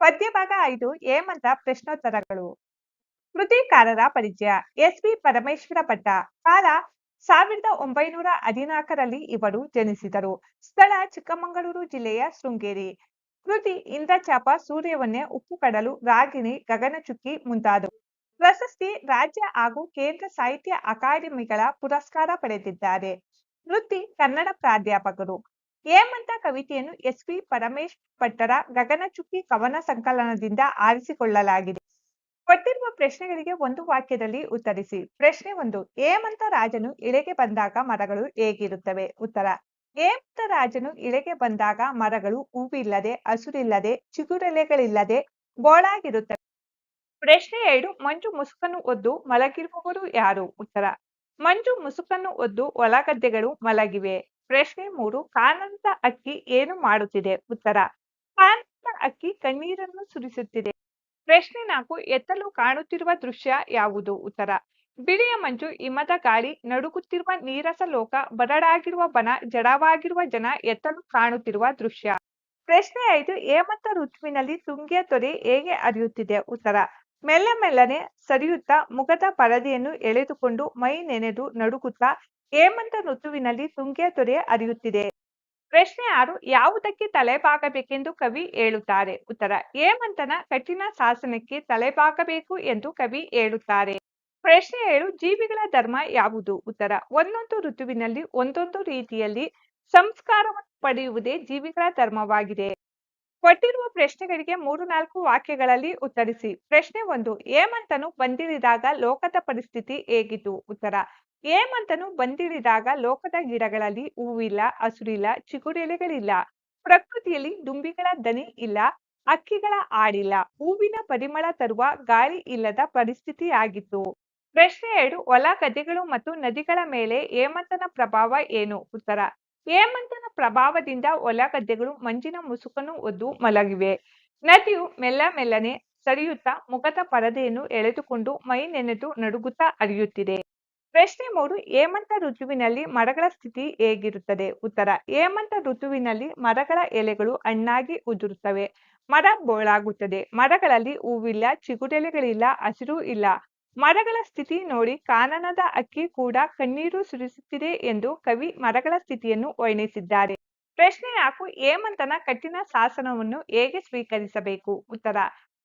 ಪದ್ಯಭಾಗ ಐದು, ಹೇಮಂತ ಪ್ರಶ್ನೋತ್ತರಗಳು. ಕೃತಿಕಾರರ ಪರಿಚಯ, S B Parameshwara Bhatta ಕಾಲ ಸಾವಿರದ ಒಂಬೈನೂರ ಹದಿನಾಲ್ಕರಲ್ಲಿ ಇವರು ಜನಿಸಿದರು. ಸ್ಥಳ ಚಿಕ್ಕಮಗಳೂರು ಜಿಲ್ಲೆಯ ಶೃಂಗೇರಿ. ಕೃತಿ ಇಂದ್ರಚಾಪ ಸೂರ್ಯವನ್ನೇ ಉಪ್ಪು ಕಡಲು ರಾಗಿಣಿ ಗಗನಚುಕ್ಕಿ ಮುಂತಾದವು. ಪ್ರಶಸ್ತಿ ರಾಜ್ಯ ಹಾಗೂ ಕೇಂದ್ರ ಸಾಹಿತ್ಯ ಅಕಾಡೆಮಿಗಳ ಪುರಸ್ಕಾರ ಪಡೆದಿದ್ದಾರೆ. ವೃತ್ತಿ ಕನ್ನಡ ಪ್ರಾಧ್ಯಾಪಕರು. ಹೇಮಂತ ಕವಿತೆಯನ್ನು ಎಸ್ ಪಿ ಪರಮೇಶ್ ಭಟ್ಟರ ಗಗನಚುಕ್ಕಿ ಕವನ ಸಂಕಲನದಿಂದ ಆರಿಸಿಕೊಳ್ಳಲಾಗಿದೆ. ಕೊಟ್ಟಿರುವ ಪ್ರಶ್ನೆಗಳಿಗೆ ಒಂದು ವಾಕ್ಯದಲ್ಲಿ ಉತ್ತರಿಸಿ. ಪ್ರಶ್ನೆ ಒಂದು, ಹೇಮಂತ ರಾಜನು ಇಳೆಗೆ ಬಂದಾಗ ಮರಗಳು ಹೇಗಿರುತ್ತವೆ? ಉತ್ತರ, ಹೇಮಂತ ರಾಜನು ಇಳೆಗೆ ಬಂದಾಗ ಮರಗಳು ಹೂವಿಲ್ಲದೆ, ಹಸುರಿಲ್ಲದೆ, ಚಿಗುರೆಲೆಗಳಿಲ್ಲದೆ ಬೋಳಾಗಿರುತ್ತವೆ ಪ್ರಶ್ನೆ ಎರಡು, ಮಂಜು ಮುಸುಕನ್ನು ಒದ್ದು ಮಲಗಿರುವವರು ಯಾರು? ಉತ್ತರ, ಮಂಜು ಮುಸುಕನ್ನು ಒದ್ದು ಹೊಲಗದ್ದೆಗಳು ಮಲಗಿವೆ. ಪ್ರಶ್ನೆ ಮೂರು ಕಾನನದ ಅಕ್ಕಿ ಏನು ಮಾಡುತ್ತಿದೆ? ಉತ್ತರ ಕಾನನದ ಅಕ್ಕಿ ಕಣ್ಣೀರನ್ನು ಸುರಿಸುತ್ತಿದೆ. ಪ್ರಶ್ನೆ ನಾಲ್ಕು, ಎತ್ತಲು ಕಾಣುತ್ತಿರುವ ದೃಶ್ಯ ಯಾವುದು? ಉತ್ತರ, ಬಿಳಿಯ ಮಂಜು, ಹಿಮದ ಗಾಳಿ, ನಡುಗುತ್ತಿರುವ ನೀರಸ ಲೋಕ, ಬರಡಾಗಿರುವ ಬನ, ಜಡವಾಗಿರುವ ಜನ, ಎತ್ತಲು ಕಾಣುತ್ತಿರುವ ದೃಶ್ಯ. ಪ್ರಶ್ನೆ ಐದು, ಹೇಮಂತ ಋತುವಿನಲ್ಲಿ ತುಂಗಿಯ ತೊರೆ ಹೇಗೆ ಅರಿಯುತ್ತಿದೆ ಉತ್ತರ, ಮೆಲ್ಲ ಮೆಲ್ಲನೆ ಸರಿಯುತ್ತಾ, ಮುಖದ ಪರದೆಯನ್ನು ಎಳೆದುಕೊಂಡು ಮೈ ನೆನೆದು ನಡುಗುತ್ತಾ ಹೇಮಂತ ಋತುವಿನಲ್ಲಿ ತುಂಗಿಯ ತೊರೆ ಅರಿಯುತ್ತಿದೆ ಪ್ರಶ್ನೆ ಆರು, ಯಾವುದಕ್ಕೆ ತಲೆಬಾಗಬೇಕೆಂದು ಕವಿ ಹೇಳುತ್ತಾರೆ. ಉತ್ತರ, ಹೇಮಂತನ ಕಠಿಣ ಶಾಸನಕ್ಕೆ ತಲೆಬಾಗಬೇಕು ಎಂದು ಕವಿ ಹೇಳುತ್ತಾರೆ. ಪ್ರಶ್ನೆ ಏಳು, ಜೀವಿಗಳ ಧರ್ಮ ಯಾವುದು? ಉತ್ತರ, ಒಂದೊಂದು ಋತುವಿನಲ್ಲಿ ಒಂದೊಂದು ರೀತಿಯಲ್ಲಿ ಸಂಸ್ಕಾರವನ್ನು ಪಡೆಯುವುದೇ ಜೀವಿಗಳ ಧರ್ಮವಾಗಿದೆ. ಕೊಟ್ಟಿರುವ ಪ್ರಶ್ನೆಗಳಿಗೆ ಮೂರು, ನಾಲ್ಕು ವಾಕ್ಯಗಳಲ್ಲಿ ಉತ್ತರಿಸಿ. ಪ್ರಶ್ನೆ ಒಂದು, ಹೇಮಂತನು ಬಂದಿಳಿದಾಗ ಲೋಕದ ಪರಿಸ್ಥಿತಿ ಹೇಗಿತ್ತು? ಉತ್ತರ ಹೇಮಂತನು ಬಂದಿಳಿದಾಗ ಲೋಕದ ಗಿಡಗಳಲ್ಲಿ ಹೂವಿಲ್ಲ, ಹಸುರಿಲ್ಲ, ಚಿಗುರೆಲೆಗಳಿಲ್ಲ. ಪ್ರಕೃತಿಯಲ್ಲಿ ದುಂಬಿಗಳ ದನಿ ಇಲ್ಲ, ಅಕ್ಕಿಗಳ ಹಾಡಿಲ್ಲ ಹೂವಿನ ಪರಿಮಳ ತರುವ ಗಾಳಿ ಇಲ್ಲದ ಪರಿಸ್ಥಿತಿ ಆಗಿತ್ತು ಪ್ರಶ್ನೆ ಎರಡು, ಹೊಲ ಗದ್ದೆಗಳು ಮತ್ತು ನದಿಗಳ ಮೇಲೆ ಹೇಮಂತನ ಪ್ರಭಾವ ಏನು? ಉತ್ತರ, ಹೇಮಂತನ ಪ್ರಭಾವದಿಂದ ಹೊಲ ಗದ್ದೆಗಳು ಮಂಜಿನ ಮುಸುಕನ್ನು ಒದ್ದು ಮಲಗಿವೆ. ನದಿಯು ಮೆಲ್ಲ ಮೆಲ್ಲನೆ ಸರಿಯುತ್ತಾ ಮುಖದ ಪರದೆಯನ್ನು ಎಳೆದುಕೊಂಡು ಮೈ ನೆನೆದು ನಡುಗುತ್ತಾ ಹರಿಯುತ್ತಿದೆ ಪ್ರಶ್ನೆ ಮೂರು, ಹೇಮಂತ ಋತುವಿನಲ್ಲಿ ಮರಗಳ ಸ್ಥಿತಿ ಹೇಗಿರುತ್ತದೆ? ಉತ್ತರ, ಹೇಮಂತ ಋತುವಿನಲ್ಲಿ ಮರಗಳ ಎಲೆಗಳು ಹಣ್ಣಾಗಿ ಉದುರುತ್ತವೆ. ಮರ ಬೋಳಾಗುತ್ತದೆ. ಮರಗಳಲ್ಲಿ ಹೂವಿಲ್ಲ, ಚಿಗುರೆಲೆಗಳಿಲ್ಲ, ಹಸಿರು ಇಲ್ಲ. ಮರಗಳ ಸ್ಥಿತಿ ನೋಡಿ ಕಾನನದ ಅಕ್ಕಿ ಕೂಡ ಕಣ್ಣೀರು ಸುರಿಸುತ್ತಿದೆ ಎಂದು ಕವಿ ಮರಗಳ ಸ್ಥಿತಿಯನ್ನು ವರ್ಣಿಸಿದ್ದಾರೆ. ಪ್ರಶ್ನೆ ಹಾಕು ಹೇಮಂತನ ಕಠಿಣ ಶಾಸನವನ್ನು ಹೇಗೆ ಸ್ವೀಕರಿಸಬೇಕು? ಉತ್ತರ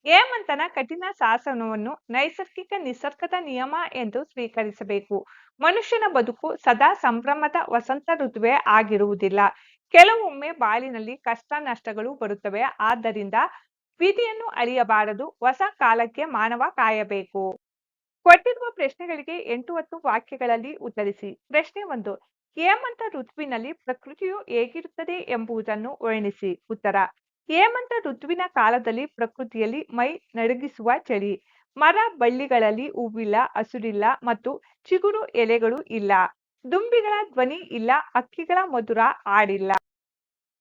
ಹೇಮಂತನ ಕಠಿಣ ಶಾಸನವನ್ನು ನೈಸರ್ಗಿಕ ನಿಸರ್ಗದ ನಿಯಮ ಎಂದು ಸ್ವೀಕರಿಸಬೇಕು. ಮನುಷ್ಯನ ಬದುಕು ಸದಾ ಸಂಭ್ರಮದ ವಸಂತ ಋತುವೆ ಆಗಿರುವುದಿಲ್ಲ. ಕೆಲವೊಮ್ಮೆ ಬಾಳಿನಲ್ಲಿ ಕಷ್ಟ ನಷ್ಟಗಳು ಬರುತ್ತವೆ. ಆದ್ದರಿಂದ ವಿಧಿಯನ್ನು ಅರಿಯಬಾರದು ಹೊಸ ಕಾಲಕ್ಕೆ ಮಾನವ ಕಾಯಬೇಕು. ಕೊಟ್ಟಿರುವ ಪ್ರಶ್ನೆಗಳಿಗೆ ಎಂಟು ಹತ್ತು ವಾಕ್ಯಗಳಲ್ಲಿ ಉತ್ತರಿಸಿ. ಪ್ರಶ್ನೆ ಒಂದು, ಹೇಮಂತ ಋತುವಿನಲ್ಲಿ ಪ್ರಕೃತಿಯು ಹೇಗಿರುತ್ತದೆ ಎಂಬುದನ್ನು ವರ್ಣಿಸಿ. ಉತ್ತರ ಹೇಮಂತ ಋತುವಿನ ಕಾಲದಲ್ಲಿ ಪ್ರಕೃತಿಯಲ್ಲಿ ಮೈ ನಡುಗಿಸುವ ಚಳಿ. ಮರ ಬಳ್ಳಿಗಳಲ್ಲಿ ಹೂವಿಲ್ಲ, ಹಸುರಿಲ್ಲ ಮತ್ತು ಚಿಗುರು ಎಲೆಗಳು ಇಲ್ಲ. ದುಂಬಿಗಳ ಧ್ವನಿ ಇಲ್ಲ, ಅಕ್ಕಿಗಳ ಮಧುರ ಹಾಡಿಲ್ಲ.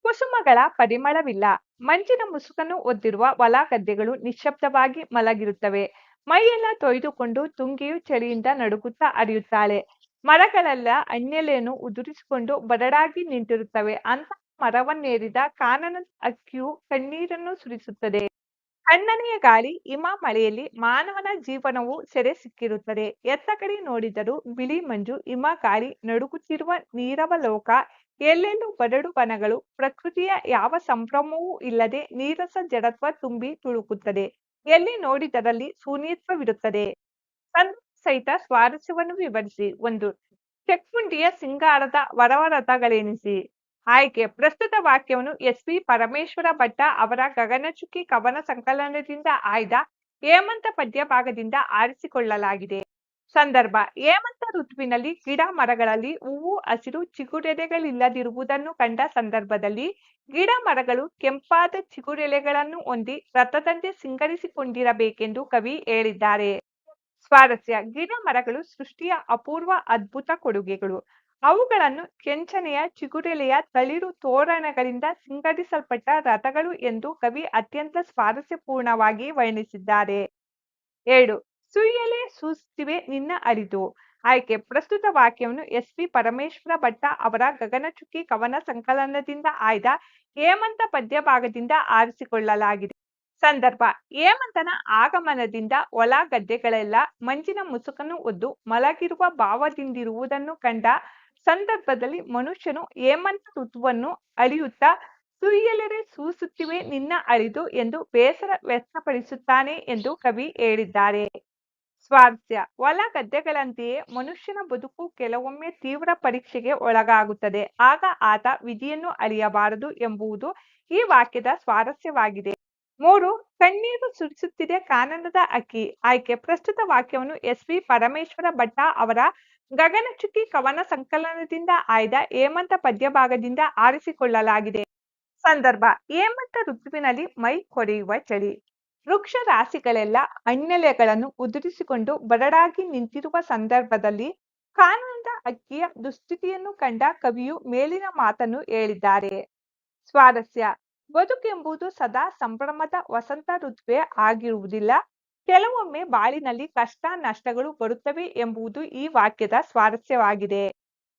ಕುಸುಮಗಳ ಪರಿಮಳವಿಲ್ಲ. ಮಂಜಿನ ಮುಸುಕನ್ನು ಒದ್ದಿರುವ ಹೊಲ ಗದ್ದೆಗಳು ನಿಶ್ಶಬ್ದವಾಗಿ ಮಲಗಿರುತ್ತವೆ. ಮೈಯೆಲ್ಲ ತೊಯ್ದುಕೊಂಡು ತುಂಗಿಯು ಚಳಿಯಿಂದ ನಡುಗುತ್ತಾ ಹರಿಯುತ್ತಾಳೆ. ಮರಗಳೆಲ್ಲ ಅಣ್ಣೆಲೆಯನ್ನು ಉದುರಿಸಿಕೊಂಡು ಬರಡಾಗಿ ನಿಂತಿರುತ್ತವೆ. ಅಂತ ಮರವನ್ನೇರಿದ ಕಾನನ ಅಕ್ಕಿಯು ಕಣ್ಣೀರನ್ನು ಸುರಿಸುತ್ತದೆ. ಕಣ್ಣನೆಯ ಗಾಳಿ ಹಿಮ ಮಳೆಯಲ್ಲಿ ಮಾನವನ ಜೀವನವು ಸೆರೆ ಸಿಕ್ಕಿರುತ್ತದೆ. ಎತ್ತ ಕಡೆ ನೋಡಿದರೂ ಬಿಳಿ ಮಂಜು, ಹಿಮ ಗಾಳಿ, ನಡುಗುತ್ತಿರುವ ನೀರವ ಲೋಕ ಎಲ್ಲೆಲ್ಲೂ ಬರಡು ಬನಗಳು, ಪ್ರಕೃತಿಯ ಯಾವ ಸಂಭ್ರಮವೂ ಇಲ್ಲದೆ ನೀರಸ ಜಡತ್ವ ತುಂಬಿ ತುಳುಕುತ್ತದೆ. ಎಲ್ಲಿ ನೋಡಿದರಲ್ಲಿ ಶೂನ್ಯತ್ವವಿರುತ್ತದೆ ಸಹಿತ ಸ್ವಾರಸ್ಯವನ್ನು ವಿವರಿಸಿ. ಒಂದು ಚೆಕ್ಪುಂಡಿಯ ಸಿಂಗಾರದ ವರವರತಗಳೆನಿಸಿ. ಆಯ್ಕೆ. ಪ್ರಸ್ತುತ ವಾಕ್ಯವನ್ನು ಎಸ್ ಪಿ ಪರಮೇಶ್ವರ ಭಟ್ಟ ಅವರ ಗಗನಚುಕ್ಕಿ ಕವನ ಸಂಕಲನದಿಂದ ಆಯ್ದ ಹೇಮಂತ ಪದ್ಯ ಭಾಗದಿಂದ ಆರಿಸಿಕೊಳ್ಳಲಾಗಿದೆ. ಸಂದರ್ಭ, ಹೇಮಂತ ಋತುವಿನಲ್ಲಿ ಗಿಡ ಮರಗಳಲ್ಲಿ ಹೂವು, ಹಸಿರು, ಚಿಗುರೆಲೆಗಳಿಲ್ಲದಿರುವುದನ್ನು ಕಂಡ ಸಂದರ್ಭದಲ್ಲಿ ಗಿಡ ಮರಗಳು ಕೆಂಪಾದ ಚಿಗುರೆಲೆಗಳನ್ನು ಹೊಂದಿ ರಥದಂತೆ ಸಿಂಗರಿಸಿಕೊಂಡಿರಬೇಕೆಂದು ಕವಿ ಹೇಳಿದ್ದಾರೆ. ಸ್ವಾರಸ್ಯ, ಗಿಡ ಮರಗಳು ಸೃಷ್ಟಿಯ ಅಪೂರ್ವ ಅದ್ಭುತ ಕೊಡುಗೆಗಳು. ಅವುಗಳನ್ನು ಕೆಂಚನೆಯ, ಚಿಗುರೆಲೆಯ, ತಳಿರು ತೋರಣಗಳಿಂದ ಸಿಂಗರಿಸಲ್ಪಟ್ಟ ರಥಗಳು ಎಂದು ಕವಿ ಅತ್ಯಂತ ಸ್ವಾರಸ್ಯಪೂರ್ಣವಾಗಿ ವರ್ಣಿಸಿದ್ದಾರೆ. ಏಳು ಸುಯ್ಯಲೆ ಸೂಸುತ್ತಿವೆ ನಿನ್ನ ಅರಿತು ಆಯ್ಕೆ, ಪ್ರಸ್ತುತ ವಾಕ್ಯವನ್ನು ಎಸ್. ಪಿ ಪರಮೇಶ್ವರ ಭಟ್ಟ ಅವರ ಗಗನಚುಕ್ಕಿ ಕವನ ಸಂಕಲನದಿಂದ ಆಯ್ದ ಹೇಮಂತ ಪದ್ಯ ಭಾಗದಿಂದ ಆರಿಸಿಕೊಳ್ಳಲಾಗಿದೆ. ಸಂದರ್ಭ. ಹೇಮಂತನ ಆಗಮನದಿಂದ ಹೊಲ ಗದ್ದೆಗಳೆಲ್ಲ ಮಂಜಿನ ಮುಸುಕನ್ನು ಒದ್ದು ಮಲಗಿರುವ ಭಾವದಿಂದಿರುವುದನ್ನು ಕಂಡ ಸಂದರ್ಭದಲ್ಲಿ ಮನುಷ್ಯನು ಹೇಮಂತ ಋತುವನ್ನು ಅಳಿಯುತ್ತಾ, ಸುರಿಯಲೆರೆ ಸೂಸುತ್ತಿವೆ ನಿನ್ನ ಅಳಿದು ಎಂದು ಬೇಸರ ವ್ಯಕ್ತಪಡಿಸುತ್ತಾನೆ ಎಂದು ಕವಿ ಹೇಳಿದ್ದಾರೆ. ಸ್ವಾರಸ್ಯ ಹೊಲ ಗದ್ದೆಗಳಂತೆಯೇ ಮನುಷ್ಯನ ಬದುಕು ಕೆಲವೊಮ್ಮೆ ತೀವ್ರ ಪರೀಕ್ಷೆಗೆ ಒಳಗಾಗುತ್ತದೆ. ಆಗ ಆತ ವಿಧಿಯನ್ನು ಅಳಿಯಬಾರದು ಎಂಬುವುದು ಈ ವಾಕ್ಯದ ಸ್ವಾರಸ್ಯವಾಗಿದೆ. ಮೂರು, ಕಣ್ಣೀರು ಸುರಿಸುತ್ತಿದೆ ಕಾನನದ ಅಕ್ಕಿ. ಆಯ್ಕೆ, ಪ್ರಸ್ತುತ ವಾಕ್ಯವನ್ನು ಎಸ್ ವಿ ಪರಮೇಶ್ವರ ಭಟ್ಟ ಅವರ ಗಗನಚುಕ್ಕಿ ಕವನ ಸಂಕಲನದಿಂದ ಆಯ್ದ ಹೇಮಂತ ಪದ್ಯಭಾಗದಿಂದ ಆರಿಸಿಕೊಳ್ಳಲಾಗಿದೆ. ಸಂದರ್ಭ, ಹೇಮಂತ ಋತುವಿನಲ್ಲಿ ಮೈ ಕೊರೆಯುವ ಚಳಿ. ವೃಕ್ಷ ರಾಶಿಗಳೆಲ್ಲ ಅಣ್ಣೆಲೆಗಳನ್ನು ಉದುರಿಸಿಕೊಂಡು ಬರಡಾಗಿ ನಿಂತಿರುವ ಸಂದರ್ಭದಲ್ಲಿ ಕಾನಂದ ಅಕ್ಕಿಯ ದುಸ್ಥಿತಿಯನ್ನು ಕಂಡ ಕವಿಯು ಮೇಲಿನ ಮಾತನ್ನು ಹೇಳಿದ್ದಾರೆ. ಸ್ವಾರಸ್ಯ ಬದುಕೆಂಬುದು ಸದಾ ಸಂಭ್ರಮದ ವಸಂತ ಋತುವೆ ಆಗಿರುವುದಿಲ್ಲ. ಕೆಲವೊಮ್ಮೆ ಬಾಳಿನಲ್ಲಿ ಕಷ್ಟ ನಷ್ಟಗಳು ಬರುತ್ತವೆ ಎಂಬುದು ಈ ವಾಕ್ಯದ ಸ್ವಾರಸ್ಯವಾಗಿದೆ.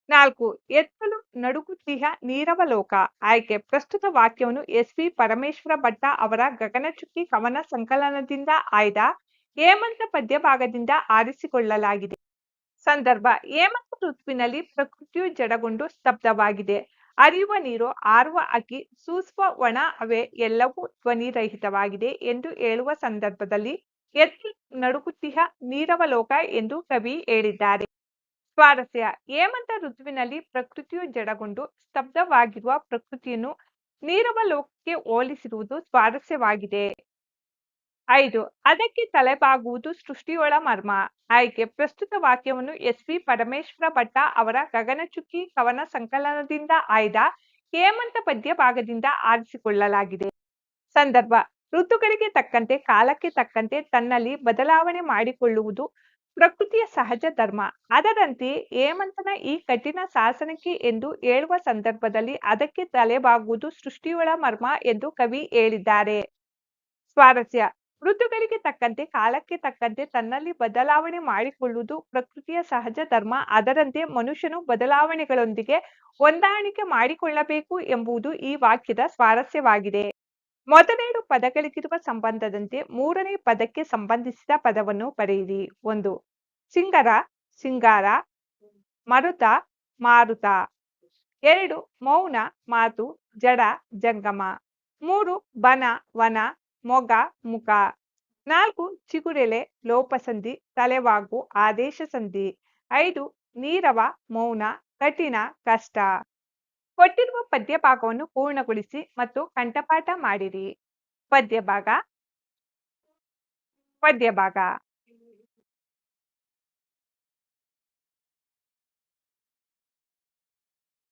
ನಾಲ್ಕು, ಎತ್ತಲು ನಡುಗುತ್ತಿಹ ನೀರವಲೋಕ. ಆಯ್ಕೆ, ಪ್ರಸ್ತುತ ವಾಕ್ಯವನ್ನು ಎಸ್ ವಿ ಪರಮೇಶ್ವರ ಭಟ್ಟ ಅವರ ಗಗನಚುಕ್ಕಿ ಕವನ ಸಂಕಲನದಿಂದ ಆಯ್ದ ಹೇಮಂತ ಪದ್ಯ ಭಾಗದಿಂದ ಆರಿಸಿಕೊಳ್ಳಲಾಗಿದೆ. ಸಂದರ್ಭ, ಹೇಮಂತ ಋತುವಿನಲ್ಲಿ ಪ್ರಕೃತಿಯು ಜಡಗೊಂಡು ಸ್ತಬ್ಧವಾಗಿದೆ. ಹರಿಯುವ ನೀರು, ಆರುವ ಅಕ್ಕಿ, ಸೂಸುವ ಒಣ ಅವೆ ಎಲ್ಲವೂ ಧ್ವನಿರಹಿತವಾಗಿದೆ ಎಂದು ಹೇಳುವ ಸಂದರ್ಭದಲ್ಲಿ ಎತ್ತಿ ನಡುಗುತ್ತಿಹ ನೀರವಲೋಕ ಎಂದು ಕವಿ ಹೇಳಿದ್ದಾರೆ. ಸ್ವಾರಸ್ಯ, ಹೇಮಂತ ಋತುವಿನಲ್ಲಿ ಪ್ರಕೃತಿಯು ಜಡಗೊಂಡು ಸ್ತಬ್ಧವಾಗಿರುವ ಪ್ರಕೃತಿಯನ್ನು ನೀರವಲೋಕಕ್ಕೆ ಹೋಲಿಸಿರುವುದು ಸ್ವಾರಸ್ಯವಾಗಿದೆ. ಐದು. ಅದಕ್ಕೆ ತಲೆಬಾಗುವುದು ಸೃಷ್ಟಿಯೊಳ ಮರ್ಮ. ಆಯ್ಕೆ. ಪ್ರಸ್ತುತ ವಾಕ್ಯವನ್ನು ಎಸ್ ವಿ ಪರಮೇಶ್ವರ ಭಟ್ಟ ಅವರ ಗಗನಚುಕ್ಕಿ ಕವನ ಸಂಕಲನದಿಂದ ಆಯ್ದ ಹೇಮಂತ ಪದ್ಯ ಭಾಗದಿಂದ ಆರಿಸಿಕೊಳ್ಳಲಾಗಿದೆ. ಸಂದರ್ಭ. ಋತುಗಳಿಗೆ ತಕ್ಕಂತೆ, ಕಾಲಕ್ಕೆ ತಕ್ಕಂತೆ ತನ್ನಲ್ಲಿ ಬದಲಾವಣೆ ಮಾಡಿಕೊಳ್ಳುವುದು ಪ್ರಕೃತಿಯ ಸಹಜ ಧರ್ಮ. ಅದರಂತೆ ಹೇಮಂತನ ಈ ಕಠಿಣ ಶಾಸನಕ್ಕೆ ಎಂದು ಹೇಳುವ ಸಂದರ್ಭದಲ್ಲಿ ಅದಕ್ಕೆ ತಲೆಬಾಗುವುದು ಸೃಷ್ಟಿಯೊಳ ಮರ್ಮ ಎಂದು ಕವಿ ಹೇಳಿದ್ದಾರೆ. ಸ್ವಾರಸ್ಯ. ಋತುಗಳಿಗೆ ತಕ್ಕಂತೆ, ಕಾಲಕ್ಕೆ ತಕ್ಕಂತೆ ತನ್ನಲ್ಲಿ ಬದಲಾವಣೆ ಮಾಡಿಕೊಳ್ಳುವುದು ಪ್ರಕೃತಿಯ ಸಹಜ ಧರ್ಮ. ಅದರಂತೆ ಮನುಷ್ಯನು ಬದಲಾವಣೆಗಳೊಂದಿಗೆ ಹೊಂದಾಣಿಕೆ ಮಾಡಿಕೊಳ್ಳಬೇಕು ಎಂಬುದು ಈ ವಾಕ್ಯದ ಸ್ವಾರಸ್ಯವಾಗಿದೆ. ಮೊದಲೆರಡು ಪದಗಳಿಗಿರುವ ಸಂಬಂಧದಂತೆ ಮೂರನೇ ಪದಕ್ಕೆ ಸಂಬಂಧಿಸಿದ ಪದವನ್ನು ಬರೆಯಿರಿ. ಒಂದು, ಸಿಂಗರ, ಸಿಂಗಾರ, ಮರುತ, ಮಾರುತ. ಎರಡು, ಮೌನ, ಮಾತು, ಜಡ, ಜಂಗಮ. ಮೂರು, ಬನ, ವನ. ಮೊಗ, ಮುಖ. ನಾಲ್ಕು, ಚಿಗುರೆಲೆ, ಲೋಪಸಂಧಿ, ತಲೆವಾಗು, ಆದೇಶ ಸಂಧಿ. ಐದು, ನೀರವ, ಮೌನ, ಕಠಿಣ, ಕಷ್ಟ. ಕೊಟ್ಟಿರುವ ಪದ್ಯ ಭಾಗವನ್ನು ಪೂರ್ಣಗೊಳಿಸಿ ಮತ್ತು ಕಂಠಪಾಠ ಮಾಡಿರಿ. ಪದ್ಯಭಾಗ. ಪದ್ಯಭಾಗ. ಪದ್ಯ ಭಾಗ